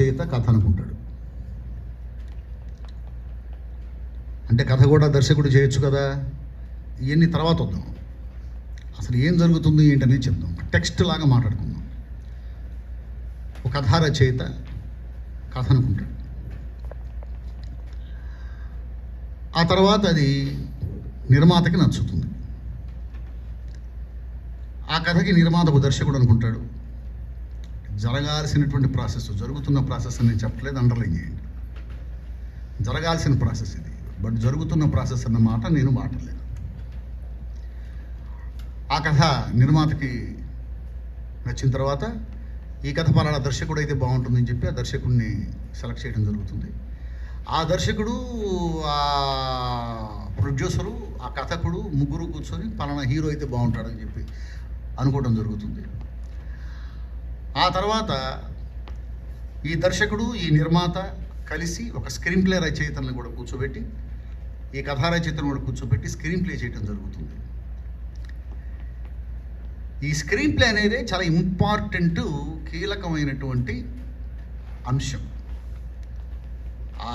చేత కథ అనుకుంటాడు. అంటే కథ కూడా దర్శకుడు చేయొచ్చు కదా? ఇవన్నీ తర్వాత వద్దాం. అసలు ఏం జరుగుతుంది ఏంటనేది చెప్దాం. టెక్స్ట్ లాగా మాట్లాడుకుందాం. ఒక కథా రచయిత కథ అనుకుంటాడు. ఆ తర్వాత అది నిర్మాతకి నచ్చుతుంది. ఆ కథకి నిర్మాతకు దర్శకుడు అనుకుంటాడు. జరగాల్సినటువంటి ప్రాసెస్ జరుగుతున్న ప్రాసెస్ అని నేను చెప్పలేదు అండర్లైన్ చేయండి. జరగాల్సిన ప్రాసెస్ ఇది. బట్ జరుగుతున్న ప్రాసెస్ అన్న మాట నేను మాటలేదు ఆ కథ నిర్మాతకి నచ్చిన తర్వాత ఈ కథ పలానా దర్శకుడు అయితే బాగుంటుందని చెప్పి ఆ దర్శకుడిని సెలెక్ట్ చేయడం జరుగుతుంది. ఆ దర్శకుడు ఆ ప్రొడ్యూసరు ఆ కథకుడు ముగ్గురు కూర్చొని పలానా హీరో అయితే బాగుంటాడని చెప్పి అనుకోవడం జరుగుతుంది. ఆ తర్వాత ఈ దర్శకుడు ఈ నిర్మాత కలిసి ఒక స్క్రీన్ ప్లే రచయితలను కూడా కూర్చోబెట్టి ఈ కథా రచయితను కూడా కూర్చోబెట్టి స్క్రీన్ ప్లే చేయడం జరుగుతుంది. ఈ స్క్రీన్ ప్లే అనేది చాలా ఇంపార్టెంట్ కీలకమైనటువంటి అంశం. ఆ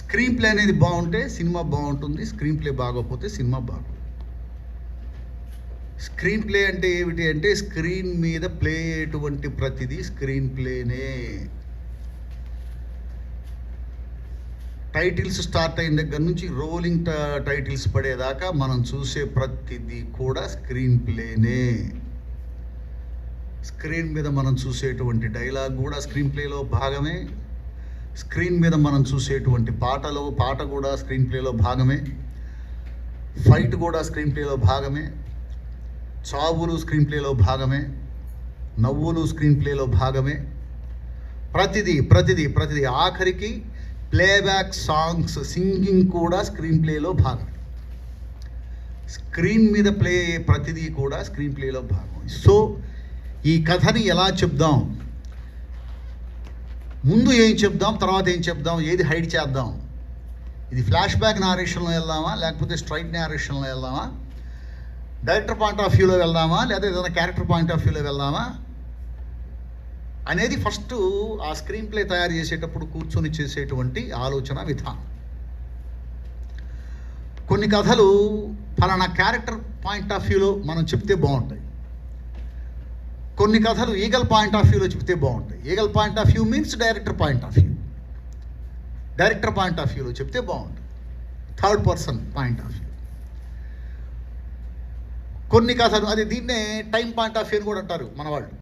స్క్రీన్ ప్లే అనేది బాగుంటే సినిమా బాగుంటుంది స్క్రీన్ ప్లే బాగోకపోతే సినిమా బాగుంటుంది స్క్రీన్ ప్లే అంటే ఏమిటి అంటే స్క్రీన్ మీద ప్లే అయ్యేటువంటి ప్రతిదీ స్క్రీన్ ప్లేనే. టైటిల్స్ స్టార్ట్ అయిన దగ్గర నుంచి రోలింగ్ టైటిల్స్ పడేదాకా మనం చూసే ప్రతిదీ కూడా స్క్రీన్ ప్లేనే. స్క్రీన్ మీద మనం చూసేటువంటి డైలాగ్ కూడా స్క్రీన్ ప్లేలో భాగమే. స్క్రీన్ మీద మనం చూసేటువంటి పాటలో పాట కూడా స్క్రీన్ ప్లేలో భాగమే. ఫైట్ కూడా స్క్రీన్ ప్లేలో భాగమే. చావులు స్క్రీన్ ప్లేలో భాగమే నవ్వులు స్క్రీన్ ప్లేలో భాగమే. ప్రతిదీ ప్రతిదీ ప్రతిదీ ఆఖరికి ప్లేబ్యాక్ సాంగ్స్ సింగింగ్ కూడా స్క్రీన్ ప్లేలో భాగమే. స్క్రీన్ మీద ప్లే అయ్యే ప్రతిదీ కూడా స్క్రీన్ ప్లేలో భాగం సో ఈ కథని ఎలా చెప్దాం? ముందు ఏం చెప్దాం? తర్వాత ఏం చెప్దాం? ఏది హైడ్ చేద్దాం? ఇది ఫ్లాష్ బ్యాక్ నారేషన్లో వెళ్దామా? లేకపోతే స్ట్రైట్ నారేషన్లో వెళ్దామా? డైరెక్టర్ పాయింట్ ఆఫ్ వ్యూలో వెళ్దామా? లేదా ఏదైనా క్యారెక్టర్ పాయింట్ ఆఫ్ వ్యూలో వెళ్దామా? అనేది ఫస్ట్ ఆ స్క్రీన్ ప్లే తయారు చేసేటప్పుడు కూర్చొని చేసేటువంటి ఆలోచన విధానం. కొన్ని కథలు ఫలానా క్యారెక్టర్ పాయింట్ ఆఫ్ వ్యూలో మనం చెప్తే బాగుంటాయి. కొన్ని కథలు ఈగల్ పాయింట్ ఆఫ్ వ్యూలో చెప్తే బాగుంటాయి. Eagle point of view means director point of view director point of వ్యూలో చెప్తే బాగుంటుంది. Third person point of view కొన్ని కథలు అది దీన్నే టైం పాయింట్ ఆఫ్ వ్యూ అని కూడా అంటారు మన వాళ్ళు.